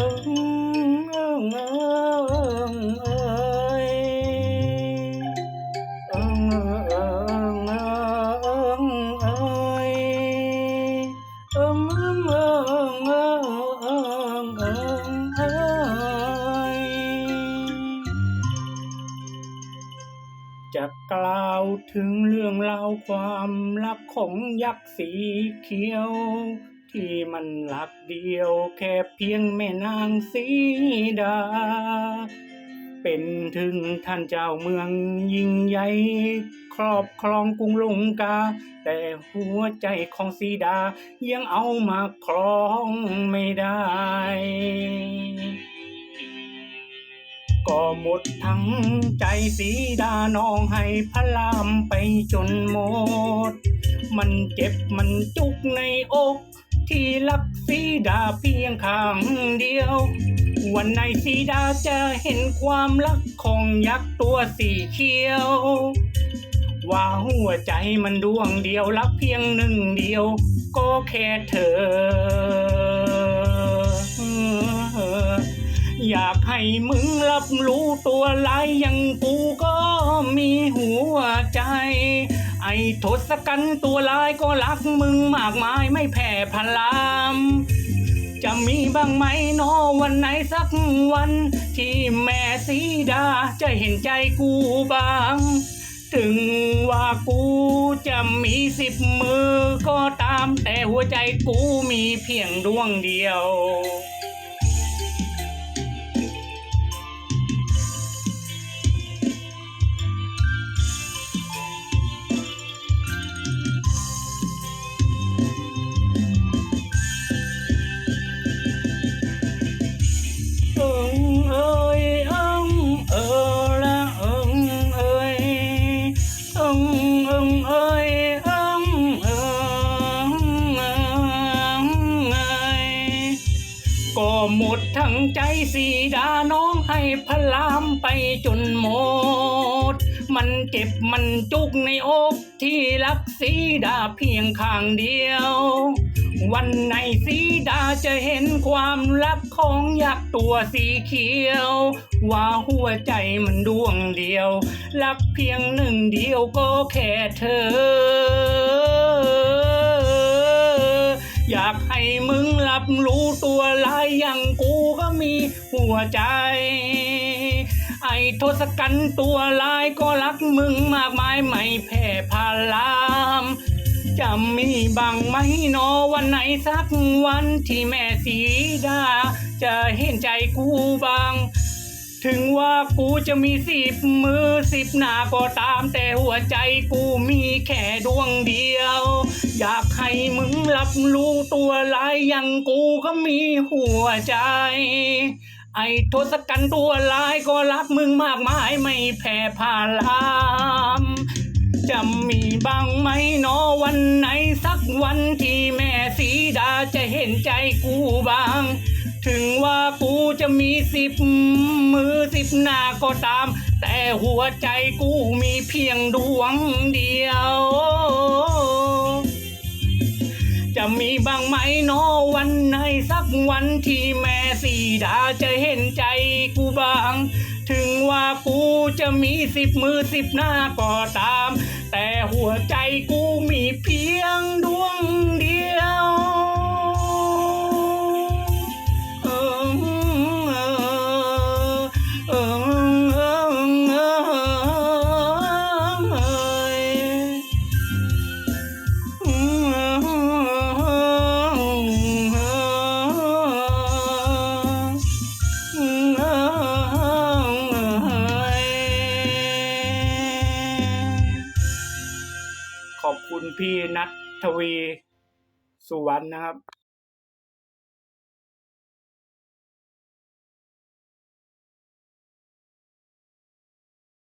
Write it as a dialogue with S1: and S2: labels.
S1: จะกล่าวถึงเรื่องราวความรักของยักษ์สีเขียว ที่มันรักเดียวแค่เพียงแม่นางสีดา เป็นถึงท่านเจ้าเมืองยิ่งใหญ่ ครอบครองกรุงลงกา แต่หัวใจของสีดา ยังเอามาครองไม่ได้ ก็หมดทั้งใจสีดาน้องให้พระรามไปจนหมด มันเจ็บมันจุกในอก ที่รักสีดาเพียงข้างเดียว วันไหนสีดาจะเห็นความรักของยักษ์ตัวสีเขียว ว่าหัวใจมันดวงเดียวรักเพียงหนึ่งเดียว ก็แค่เธอ อยากให้มึงรับรู้ตัวลายอย่างกูก็มีหัวใอ้ทศกัณฐ์ตัวลายก็รักมึงมากมายไม่แผ่พลาม จะมีบ้างไหมนอวันไหนสักวัน ที่แม่สีดาจะเห็นใจกูบ้าง ถึงว่ากูจะมีสิบมือก็ตามแต่หัวใจกูมีเพียงดวงเดียว หมดทั้งใจสีดาน้องให้พระรามไปจนหมด มันเจ็บมันจุกในอกที่รักสีดาเพียงข้างเดียว วันไหนสีดาจะเห็นความรักของยักษ์ตัวสีเขียว ว่าหัวใจมันดวงเดียว รักเพียงหนึ่งเดียวก็แค่เธอ อยากให้มึง รับรู้ตัวลายอย่างกูก็มีหัวใจ ไอ้ทศกัณฐ์ตัวลายก็รักมึงมากมายไม่แพ้พาลามจะมีบางไหมนอวันไหนสักวันที่แม่สีดา จะเห็นใจกูบ้าง ถึงว่ากูจะมีสิบมือสิบหน้าก็ตามแต่หัวใจกูมีแค่ดวงเดียว อยากให้มึงรับรู้ตัวลายอย่างกูก็มีหัวใจ ไอ้ทศกัณฐ์ตัวลายก็รักมึงมากมายไม่แพ้พาลามจะมีบ้างไหมนอวันไหนสักวันที่แม่สีดาจะเห็นใจกูบ้าง ถึงว่ากูจะมีสิบมือสิบหน้าก็ตาม แต่หัวใจกูมีเพียงดวงเดียว จะมีบ้างไหมนอวันไหนสักวันที่แม่สีดาจะเห็นใจกูบ้าง ถึงว่ากูจะมีสิบมือสิบหน้าก็ตาม แต่หัวใจกูมีเพียง พี่นัททวีสุวรรณนะครับ